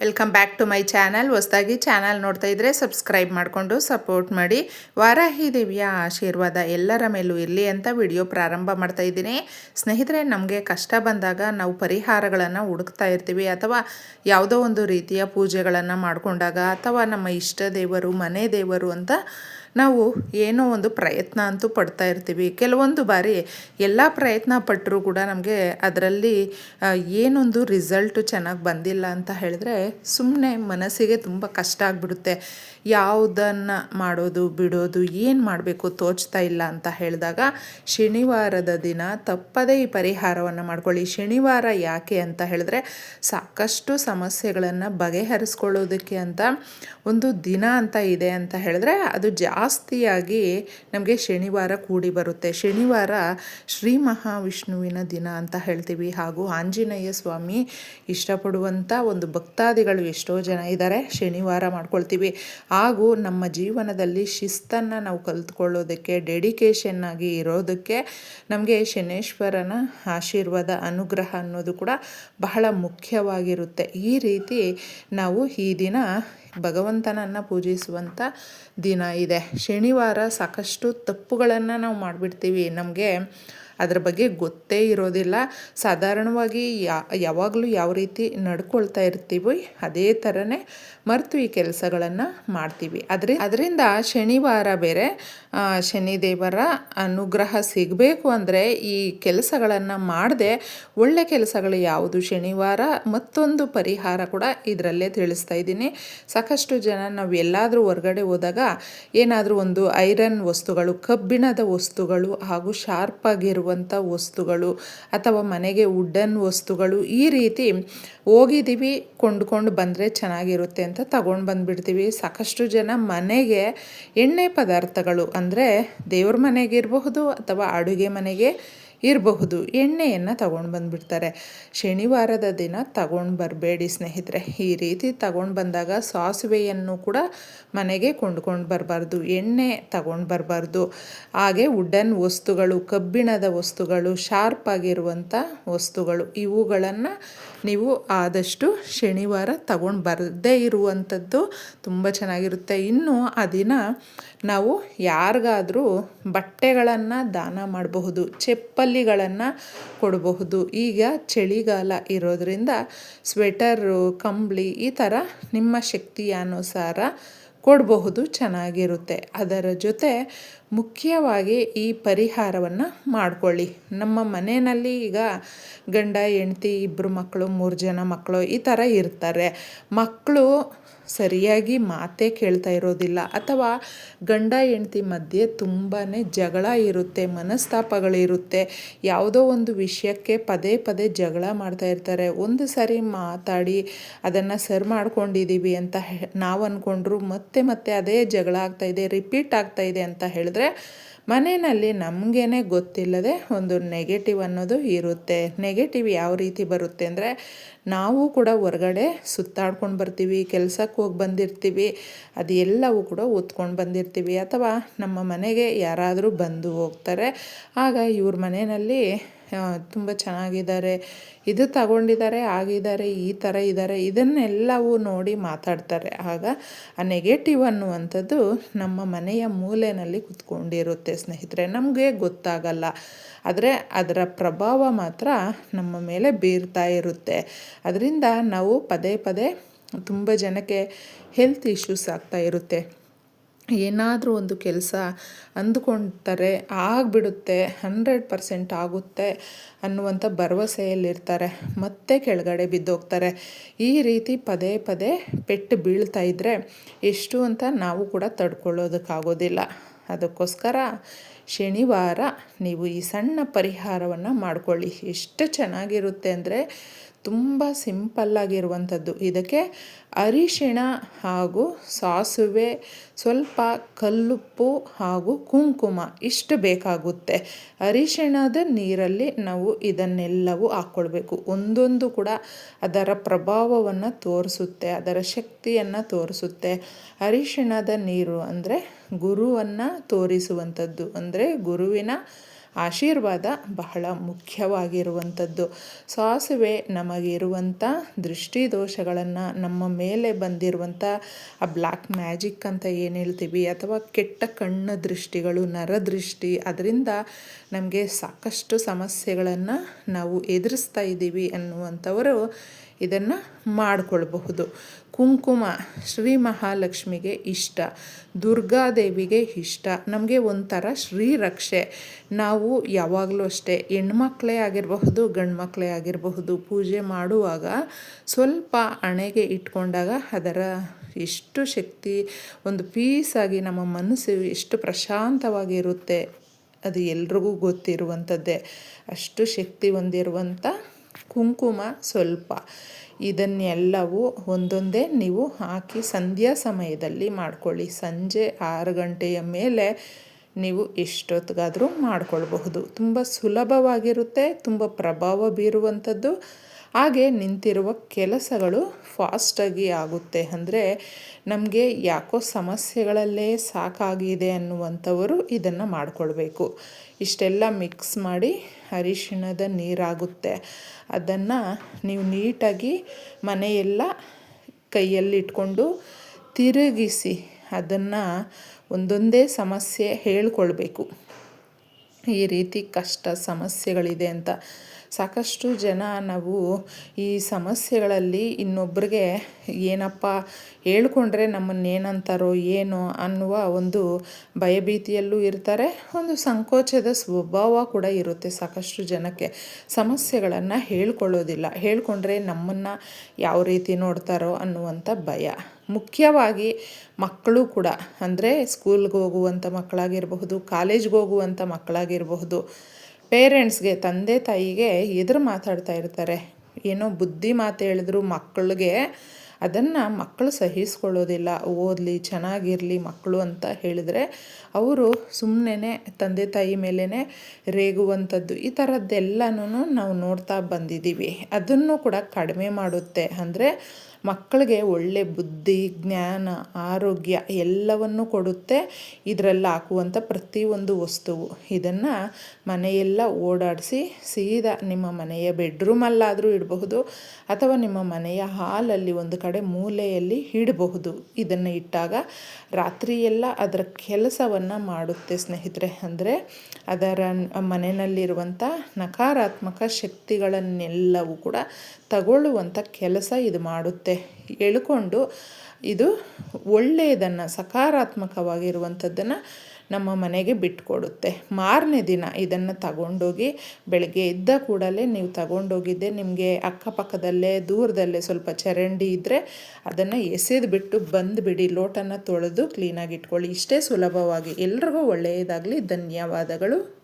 Welcome back to my channel ಹೊಸದಾಗಿ channel ನೋಡ್ತಾ ಇದ್ದರೆ ಸಬ್ಸ್ಕ್ರೈಬ್ ಮಾಡಿಕೊಂಡು ಸಪೋರ್ಟ್ ಮಾಡಿ. ವಾರಾಹಿ ದೇವಿಯ ಆಶೀರ್ವಾದ ಎಲ್ಲರ ಮೇಲೂ ಇರಲಿ ಅಂತ ವಿಡಿಯೋ ಪ್ರಾರಂಭ ಮಾಡ್ತಾ ಇದ್ದೀನಿ. ಸ್ನೇಹಿತರೆ, ನಮಗೆ ಕಷ್ಟ ಬಂದಾಗ ನಾವು ಪರಿಹಾರಗಳನ್ನು ಹುಡುಕ್ತಾ ಇರ್ತೀವಿ ಅಥವಾ ಯಾವುದೋ ಒಂದು ರೀತಿಯ ಪೂಜೆಗಳನ್ನು ಮಾಡಿಕೊಂಡಾಗ ಅಥವಾ ನಮ್ಮ ಇಷ್ಟ ದೇವರು, ಮನೆ ದೇವರು ಅಂತ ನಾವು ಏನೋ ಒಂದು ಪ್ರಯತ್ನ ಅಂತೂ ಪಡ್ತಾ ಇರ್ತೀವಿ. ಕೆಲವೊಂದು ಬಾರಿ ಎಲ್ಲ ಪ್ರಯತ್ನ ಪಟ್ಟರೂ ಕೂಡ ನಮಗೆ ಅದರಲ್ಲಿ ಏನೊಂದು ರಿಸಲ್ಟು ಚೆನ್ನಾಗಿ ಬಂದಿಲ್ಲ ಅಂತ ಹೇಳಿದ್ರೆ ಸುಮ್ಮನೆ ಮನಸ್ಸಿಗೆ ತುಂಬ ಕಷ್ಟ ಆಗಿಬಿಡುತ್ತೆ. ಯಾವುದನ್ನು ಮಾಡೋದು, ಬಿಡೋದು, ಏನು ಮಾಡಬೇಕು ತೋಚ್ತಾ ಇಲ್ಲ ಅಂತ ಹೇಳಿದಾಗ ಶನಿವಾರದ ದಿನ ತಪ್ಪದೇ ಈ ಪರಿಹಾರವನ್ನು ಮಾಡ್ಕೊಳ್ಳಿ. ಶನಿವಾರ ಯಾಕೆ ಅಂತ ಹೇಳಿದ್ರೆ ಸಾಕಷ್ಟು ಸಮಸ್ಯೆಗಳನ್ನು ಬಗೆಹರಿಸ್ಕೊಳ್ಳೋದಕ್ಕೆ ಅಂತ ಒಂದು ದಿನ ಅಂತ ಇದೆ ಅಂತ ಹೇಳಿದ್ರೆ ಅದು ಜಾಸ್ತಿಯಾಗಿ ನಮಗೆ ಶನಿವಾರ ಕೂಡಿ ಬರುತ್ತೆ. ಶನಿವಾರ ಶ್ರೀ ಮಹಾವಿಷ್ಣುವಿನ ದಿನ ಅಂತ ಹೇಳ್ತೀವಿ. ಹಾಗೂ ಆಂಜನೇಯ ಸ್ವಾಮಿ ಇಷ್ಟಪಡುವಂಥ ಒಂದು ಭಕ್ತಾದಿಗಳು ಎಷ್ಟೋ ಜನ ಇದ್ದಾರೆ ಶನಿವಾರ ಮಾಡ್ಕೊಳ್ತೀವಿ. ಹಾಗೂ ನಮ್ಮ ಜೀವನದಲ್ಲಿ ಶಿಸ್ತನ್ನು ನಾವು ಕಲ್ತ್ಕೊಳ್ಳೋದಕ್ಕೆ ಡೆಡಿಕೇಶನ್ ಆಗಿ ಇರೋದಕ್ಕೆ ನಮಗೆ ಶನೇಶ್ವರನ ಆಶೀರ್ವಾದ, ಅನುಗ್ರಹ ಅನ್ನೋದು ಕೂಡ ಬಹಳ ಮುಖ್ಯವಾಗಿರುತ್ತೆ. ಈ ರೀತಿ ನಾವು ಈ ದಿನ ಭಗವಂತನನ್ನು ಪೂಜಿಸುವಂಥ ದಿನ ಇದೆ. ಶನಿವಾರ ಸಾಕಷ್ಟು ತಪ್ಪುಗಳನ್ನು ನಾವು ಮಾಡಿಬಿಡ್ತೀವಿ. ನಮಗೆ ಅದರ ಬಗ್ಗೆ ಗೊತ್ತೇ ಇರೋದಿಲ್ಲ. ಸಾಧಾರಣವಾಗಿ ಯಾವಾಗಲೂ ಯಾವ ರೀತಿ ನಡ್ಕೊಳ್ತಾ ಇರ್ತೀವಿ ಅದೇ ಥರನೇ ಮರೆತು ಈ ಕೆಲಸಗಳನ್ನು ಮಾಡ್ತೀವಿ. ಅದ್ರ ಅದರಿಂದ ಶನಿವಾರ ಬೇರೆ ಶನಿದೇವರ ಅನುಗ್ರಹ ಸಿಗಬೇಕು ಅಂದರೆ ಈ ಕೆಲಸಗಳನ್ನು ಮಾಡದೆ ಒಳ್ಳೆ ಕೆಲಸಗಳು ಯಾವುದು? ಶನಿವಾರ ಮತ್ತೊಂದು ಪರಿಹಾರ ಕೂಡ ಇದರಲ್ಲೇ ತಿಳಿಸ್ತಾ ಇದ್ದೀನಿ. ಸಾಕಷ್ಟು ಜನ ನಾವು ಎಲ್ಲಾದರೂ ಹೊರಗಡೆ ಹೋದಾಗ ಏನಾದರೂ ಒಂದು ಐರನ್ ವಸ್ತುಗಳು, ಕಬ್ಬಿಣದ ವಸ್ತುಗಳು ಹಾಗೂ ಶಾರ್ಪ್ ಆಗಿರುವ ಇರುವಂಥ ವಸ್ತುಗಳು ಅಥವಾ ಮನೆಗೆ ವುಡ್ಡನ್ ವಸ್ತುಗಳು ಈ ರೀತಿ ಹೋಗಿದ್ದೀವಿ, ಕೊಂಡ್ಕೊಂಡು ಬಂದರೆ ಚೆನ್ನಾಗಿರುತ್ತೆ ಅಂತ ತಗೊಂಡು ಬಂದುಬಿಡ್ತೀವಿ. ಸಾಕಷ್ಟು ಜನ ಮನೆಗೆ ಎಣ್ಣೆ ಪದಾರ್ಥಗಳು ಅಂದರೆ ದೇವ್ರ ಮನೆಗಿರಬಹುದು ಅಥವಾ ಅಡುಗೆ ಮನೆಗೆ ಇರಬಹುದು. ಎಣ್ಣೆಯನ್ನು ತಗೊಂಡು ಬಂದುಬಿಡ್ತಾರೆ. ಶನಿವಾರದ ದಿನ ತಗೊಂಡು ಬರಬೇಡಿ ಸ್ನೇಹಿತರೆ. ಈ ರೀತಿ ತಗೊಂಡು ಬಂದಾಗ ಸಾಸಿವೆಯನ್ನು ಕೂಡ ಮನೆಗೆ ಕೊಂಡ್ಕೊಂಡು ಬರಬಾರ್ದು. ಎಣ್ಣೆ ತಗೊಂಡು ಬರಬಾರ್ದು. ಹಾಗೆ ವುಡನ್ ವಸ್ತುಗಳು, ಕಬ್ಬಿಣದ ವಸ್ತುಗಳು, ಶಾರ್ಪ್ ಆಗಿರುವಂಥ ವಸ್ತುಗಳು, ಇವುಗಳನ್ನು ನೀವು ಆದಷ್ಟು ಶನಿವಾರ ತಗೊಂಡು ಬರದೇ ಇರುವಂಥದ್ದು ತುಂಬ ಚೆನ್ನಾಗಿರುತ್ತೆ. ಇನ್ನು ಆ ದಿನ ನಾವು ಯಾರಿಗಾದರೂ ಬಟ್ಟೆಗಳನ್ನು ದಾನ ಮಾಡಬಹುದು, ಚಪ್ಪಲಿಗಳನ್ನು ಕೊಡಬಹುದು. ಈಗ ಚಳಿಗಾಲ ಇರೋದರಿಂದ ಸ್ವೆಟರು ಕಂಬಳಿ ಈ ಥರ ನಿಮ್ಮ ಶಕ್ತಿಯ ಅನುಸಾರ ಕೊಡಬಹುದು, ಚೆನ್ನಾಗಿರುತ್ತೆ. ಅದರ ಜೊತೆ ಮುಖ್ಯವಾಗಿ ಈ ಪರಿಹಾರವನ್ನು ಮಾಡಿಕೊಳ್ಳಿ. ನಮ್ಮ ಮನೆಯಲ್ಲಿ ಈಗ ಗಂಡ, ಹೆಂಡ್ತಿ ಇಬ್ಬರು ಮಕ್ಕಳು, ಮೂರು ಜನ ಮಕ್ಕಳು ಈ ಥರ ಇರ್ತಾರೆ. ಮಕ್ಕಳು ಸರಿಯಾಗಿ ಮಾತೇ ಕೇಳ್ತಾ ಇರೋದಿಲ್ಲ. ಅಥವಾ ಗಂಡ ಹೆಂಡತಿ ಮಧ್ಯೆ ತುಂಬಾ ಜಗಳ ಇರುತ್ತೆ ಮನಸ್ತಾಪಗಳಿರುತ್ತೆ ಯಾವುದೋ ಒಂದು ವಿಷಯಕ್ಕೆ ಪದೇ ಪದೇ ಜಗಳ ಮಾಡ್ತಾ ಇರ್ತಾರೆ. ಒಂದು ಸಾರಿ ಮಾತಾಡಿ ಅದನ್ನು ಸರ್ ಮಾಡ್ಕೊಂಡಿದ್ದೀವಿ ಅಂತ ನಾವು ಅಂದ್ಕೊಂಡ್ರು ಮತ್ತೆ ಮತ್ತೆ ಅದೇ ಜಗಳ ಆಗ್ತಾಯಿದೆ ರಿಪೀಟ್ ಆಗ್ತಾಯಿದೆ ಅಂತ ಹೇಳಿದ್ರೆ ಮನೆಯಲ್ಲಿ ನಮಗೇನೆ ಗೊತ್ತಿಲ್ಲದೆ ಒಂದು ನೆಗೆಟಿವ್ ಅನ್ನೋದು ಇರುತ್ತೆ. ನೆಗೆಟಿವ್ ಯಾವ ರೀತಿ ಬರುತ್ತೆ ಅಂದರೆ ನಾವು ಕೂಡ ಹೊರಗಡೆ ಸುತ್ತಾಡ್ಕೊಂಡು ಬರ್ತೀವಿ, ಕೆಲಸಕ್ಕೆ ಹೋಗಿ ಬಂದಿರ್ತೀವಿ, ಅದೆಲ್ಲವೂ ಕೂಡ ಒತ್ಕೊಂಡು ಬಂದಿರ್ತೀವಿ ಅಥವಾ ನಮ್ಮ ಮನೆಗೆ ಯಾರಾದರೂ ಬಂದು ಹೋಗ್ತಾರೆ. ಆಗ ಇವ್ರ ಮನೆಯಲ್ಲಿ ತುಂಬ ಚೆನ್ನಾಗಿದ್ದಾರೆ. ಇದು ತಗೊಂಡಿದ್ದಾರೆ, ಆಗಿದ್ದಾರೆ, ಈ ಥರ ಇದ್ದಾರೆ. ಇದನ್ನೆಲ್ಲವೂ ನೋಡಿ ಮಾತಾಡ್ತಾರೆ. ಆಗ ಆ ನೆಗೆಟಿವ್ ಅನ್ನುವಂಥದ್ದು ನಮ್ಮ ಮನೆಯ ಮೂಲೆಯಲ್ಲಿ ಕುತ್ಕೊಂಡಿರುತ್ತೆ ಸ್ನೇಹಿತರೆ. ನಮಗೆ ಗೊತ್ತಾಗಲ್ಲ. ಆದರೆ ಅದರ ಪ್ರಭಾವ ಮಾತ್ರ ನಮ್ಮ ಮೇಲೆ ಬೀರ್ತಾ ಇರುತ್ತೆ. ಅದರಿಂದ ನಾವು ಪದೇ ಪದೇ ತುಂಬ ಜನಕ್ಕೆ ಹೆಲ್ತ್ ಇಶ್ಯೂಸ್ ಆಗ್ತಾ ಇರುತ್ತೆ. ಏನಾದರೂ ಒಂದು ಕೆಲಸ ಅಂದುಕೊಳ್ತಾರೆ ಆಗಿಬಿಡುತ್ತೆ, ಹಂಡ್ರೆಡ್ ಪರ್ಸೆಂಟ್ ಆಗುತ್ತೆ ಅನ್ನುವಂಥ ಭರವಸೆಯಲ್ಲಿರ್ತಾರೆ. ಮತ್ತೆ ಕೆಳಗಡೆ ಬಿದ್ದೋಗ್ತಾರೆ. ಈ ರೀತಿ ಪದೇ ಪದೇ ಪೆಟ್ಟು ಬೀಳ್ತಾ ಇದ್ದರೆ ಎಷ್ಟು ಅಂತ ನಾವು ಕೂಡ ತಡ್ಕೊಳ್ಳೋದಕ್ಕಾಗೋದಿಲ್ಲ. ಅದಕ್ಕೋಸ್ಕರ ಶನಿವಾರ ನೀವು ಈ ಸಣ್ಣ ಪರಿಹಾರವನ್ನು ಮಾಡಿಕೊಳ್ಳಿ. ಎಷ್ಟು ಚೆನ್ನಾಗಿರುತ್ತೆ ಅಂದರೆ ತುಂಬ ಸಿಂಪಲ್ಲಾಗಿರುವಂಥದ್ದು. ಇದಕ್ಕೆ ಅರಿಶಿಣ ಹಾಗೂ ಸಾಸುವೆ, ಸ್ವಲ್ಪ ಕಲ್ಲುಪ್ಪು ಹಾಗೂ ಕುಂಕುಮ ಇಷ್ಟು ಬೇಕಾಗುತ್ತೆ. ಅರಿಶಿಣದ ನೀರಲ್ಲಿ ನಾವು ಇದನ್ನೆಲ್ಲವೂ ಹಾಕ್ಕೊಳ್ಬೇಕು. ಒಂದೊಂದು ಕೂಡ ಅದರ ಪ್ರಭಾವವನ್ನು ತೋರಿಸುತ್ತೆ, ಅದರ ಶಕ್ತಿಯನ್ನು ತೋರಿಸುತ್ತೆ. ಅರಿಶಿಣದ ನೀರು ಅಂದರೆ ಗುರುವನ್ನು ತೋರಿಸುವಂಥದ್ದು. ಅಂದರೆ ಗುರುವಿನ ಆಶೀರ್ವಾದ ಬಹಳ ಮುಖ್ಯವಾಗಿರುವಂಥದ್ದು. ಸಾಸಿವೆ ನಮಗಿರುವಂಥ ದೃಷ್ಟಿದೋಷಗಳನ್ನು ನಮ್ಮ ಮೇಲೆ ಬಂದಿರುವಂಥ ಆ ಬ್ಲ್ಯಾಕ್ ಮ್ಯಾಜಿಕ್ ಅಂತ ಏನು ಹೇಳ್ತೀವಿ ಅಥವಾ ಕೆಟ್ಟ ಕಣ್ಣು ದೃಷ್ಟಿಗಳು ನರದೃಷ್ಟಿ ಅದರಿಂದ ನಮಗೆ ಸಾಕಷ್ಟು ಸಮಸ್ಯೆಗಳನ್ನು ನಾವು ಎದುರಿಸ್ತಾ ಇದ್ದೀವಿ ಅನ್ನುವಂಥವರು ಇದನ್ನು ಮಾಡಿಕೊಳ್ಬಹುದು. ಕುಂಕುಮ ಶ್ರೀ ಮಹಾಲಕ್ಷ್ಮಿಗೆ ಇಷ್ಟ ದುರ್ಗಾದೇವಿಗೆ ಇಷ್ಟ, ನಮಗೆ ಒಂಥರ ಶ್ರೀರಕ್ಷೆ ನಾವು ಯಾವಾಗಲೂ ಅಷ್ಟೇ ಹೆಣ್ಮಕ್ಳೇ ಆಗಿರಬಹುದು ಗಂಡು ಮಕ್ಕಳೇ ಆಗಿರಬಹುದು, ಪೂಜೆ ಮಾಡುವಾಗ ಸ್ವಲ್ಪ ಹಣೆಗೆ ಇಟ್ಕೊಂಡಾಗ ಅದರ ಎಷ್ಟು ಶಕ್ತಿ, ಒಂದು ಪೀಸಾಗಿ ನಮ್ಮ ಮನಸ್ಸು ಎಷ್ಟು ಪ್ರಶಾಂತವಾಗಿರುತ್ತೆ, ಅದು ಎಲ್ರಿಗೂ ಗೊತ್ತಿರುವಂಥದ್ದೇ. ಅಷ್ಟು ಶಕ್ತಿ ಹೊಂದಿರುವಂಥ ಕುಂಕುಮ ಸ್ವಲ್ಪ. ಇದನ್ನೆಲ್ಲವೂ ಒಂದೊಂದೇ ನೀವು ಹಾಕಿ ಸಂಧ್ಯಾ ಸಮಯದಲ್ಲಿ ಮಾಡ್ಕೊಳ್ಳಿ. ಸಂಜೆ ಆರು ಗಂಟೆಯ ಮೇಲೆ ನೀವು ಎಷ್ಟೊತ್ತಿಗಾದರೂ ಮಾಡಿಕೊಳ್ಬಹುದು. ತುಂಬ ಸುಲಭವಾಗಿರುತ್ತೆ, ತುಂಬ ಪ್ರಭಾವ ಬೀರುವಂಥದ್ದು. ಹಾಗೆ ನಿಂತಿರುವ ಕೆಲಸಗಳು ಫಾಸ್ಟಾಗಿ ಆಗುತ್ತೆ. ಅಂದರೆ ನಮಗೆ ಯಾಕೋ ಸಮಸ್ಯೆಗಳಲ್ಲೇ ಸಾಕಾಗಿದೆ ಅನ್ನುವಂಥವರು ಇದನ್ನು ಮಾಡಿಕೊಳ್ಬೇಕು. ಇಷ್ಟೆಲ್ಲ ಮಿಕ್ಸ್ ಮಾಡಿ ಅರಿಶಿಣದ ನೀರಾಗುತ್ತೆ. ಅದನ್ನು ನೀವು ನೀಟಾಗಿ ಮನೆಯೆಲ್ಲ ಕೈಯಲ್ಲಿ ಇಟ್ಕೊಂಡು ತಿರುಗಿಸಿ ಅದನ್ನು ಒಂದೊಂದೇ ಸಮಸ್ಯೆ ಹೇಳ್ಕೊಳ್ಬೇಕು. ಈ ರೀತಿ ಕಷ್ಟ ಸಮಸ್ಯೆಗಳಿದೆ ಅಂತ. ಸಾಕಷ್ಟು ಜನ ನಾವು ಈ ಸಮಸ್ಯೆಗಳಲ್ಲಿ ಇನ್ನೊಬ್ಬರಿಗೆ ಏನಪ್ಪ ಹೇಳ್ಕೊಂಡ್ರೆ ನಮ್ಮನ್ನೇನಂತಾರೋ ಏನೋ ಅನ್ನುವ ಒಂದು ಭಯಭೀತಿಯಲ್ಲೂ ಇರ್ತಾರೆ. ಒಂದು ಸಂಕೋಚದ ಸ್ವಭಾವ ಕೂಡ ಇರುತ್ತೆ ಸಾಕಷ್ಟು ಜನಕ್ಕೆ. ಸಮಸ್ಯೆಗಳನ್ನು ಹೇಳ್ಕೊಳ್ಳೋದಿಲ್ಲ. ಹೇಳ್ಕೊಂಡ್ರೆ ನಮ್ಮನ್ನು ಯಾವ ರೀತಿ ನೋಡ್ತಾರೋ ಅನ್ನುವಂಥ ಭಯ. ಮುಖ್ಯವಾಗಿ ಮಕ್ಕಳು ಕೂಡ, ಅಂದರೆ ಸ್ಕೂಲ್ಗೆ ಹೋಗುವಂಥ ಮಕ್ಕಳಾಗಿರಬಹುದು ಕಾಲೇಜ್ಗೆ ಹೋಗುವಂಥ ಮಕ್ಕಳಾಗಿರಬಹುದು ಪೇರೆಂಟ್ಸ್ಗೆ ತಂದೆ, ತಾಯಿಗೆ ಎದುರು ಮಾತಾಡ್ತಾ ಇರ್ತಾರೆ. ಏನೋ ಬುದ್ಧಿ ಮಾತು ಹೇಳಿದ್ರು ಮಕ್ಕಳಿಗೆ ಅದನ್ನು ಮಕ್ಕಳು ಸಹಿಸ್ಕೊಳ್ಳೋದಿಲ್ಲ. ಓದಲಿ, ಚೆನ್ನಾಗಿರಲಿ ಮಕ್ಕಳು ಅಂತ ಹೇಳಿದರೆ ಅವರು ಸುಮ್ಮನೆ ತಂದೆ, ತಾಯಿ ಮೇಲೇ ರೇಗುವಂಥದ್ದು. ಈ ಥರದ್ದೆಲ್ಲನೂ ನಾವು ನೋಡ್ತಾ ಬಂದಿದ್ದೀವಿ. ಅದನ್ನು ಕೂಡ ಕಡಿಮೆ ಮಾಡುತ್ತೆ. ಅಂದರೆ ಮಕ್ಕಳಿಗೆ ಒಳ್ಳೆ ಬುದ್ಧಿ, ಜ್ಞಾನ, ಆರೋಗ್ಯ ಎಲ್ಲವನ್ನು ಕೊಡುತ್ತೆ. ಇದರಲ್ಲಿ ಹಾಕುವಂಥ ಪ್ರತಿಯೊಂದು ವಸ್ತುವು. ಇದನ್ನು ಮನೆಯೆಲ್ಲ ಓಡಾಡಿಸಿ ಸೀದಾ ನಿಮ್ಮ ಮನೆಯ ಬೆಡ್ರೂಮಲ್ಲಾದರೂ ಇಡಬಹುದು ಅಥವಾ ನಿಮ್ಮ ಮನೆಯ ಹಾಲಲ್ಲಿ ಒಂದು ಕಡೆ ಮೂಲೆಯಲ್ಲಿ ಇಡಬಹುದು. ಇದನ್ನು ಇಟ್ಟಾಗ ರಾತ್ರಿಯೆಲ್ಲ ಅದರ ಕೆಲಸವನ್ನು ಮಾಡುತ್ತೆ ಸ್ನೇಹಿತರೆ. ಅಂದರೆ ಅದರ ಮನೆಯಲ್ಲಿರುವಂಥ ನಕಾರಾತ್ಮಕ ಶಕ್ತಿಗಳನ್ನೆಲ್ಲವೂ ಕೂಡ ತಗೊಳ್ಳುವಂಥ ಕೆಲಸ ಇದು ಮಾಡುತ್ತೆ. ಎಳ್ಕೊಂಡು ಇದು ಒಳ್ಳೆಯದನ್ನು, ಸಕಾರಾತ್ಮಕವಾಗಿರುವಂಥದ್ದನ್ನು ನಮ್ಮ ಮನೆಗೆ ಬಿಟ್ಕೊಡುತ್ತೆ. ಮಾರನೇ ದಿನ ಇದನ್ನು ತಗೊಂಡೋಗಿ ಬೆಳಗ್ಗೆ ಎದ್ದ ಕೂಡಲೇ ನೀವು ತಗೊಂಡೋಗಿದ್ದೆ, ನಿಮಗೆ ಅಕ್ಕಪಕ್ಕದಲ್ಲೇ, ದೂರದಲ್ಲೇ ಸ್ವಲ್ಪ ಚರಂಡಿ ಇದ್ದರೆ ಅದನ್ನು ಎಸೆದು ಬಿಟ್ಟು ಬಂದುಬಿಡಿ ಲೋಟನ ತೊಳೆದು ಕ್ಲೀನಾಗಿ ಇಟ್ಕೊಳ್ಳಿ. ಇಷ್ಟೇ ಸುಲಭವಾಗಿ. ಎಲ್ರಿಗೂ ಒಳ್ಳೆಯದಾಗಲಿ. ಧನ್ಯವಾದಗಳು.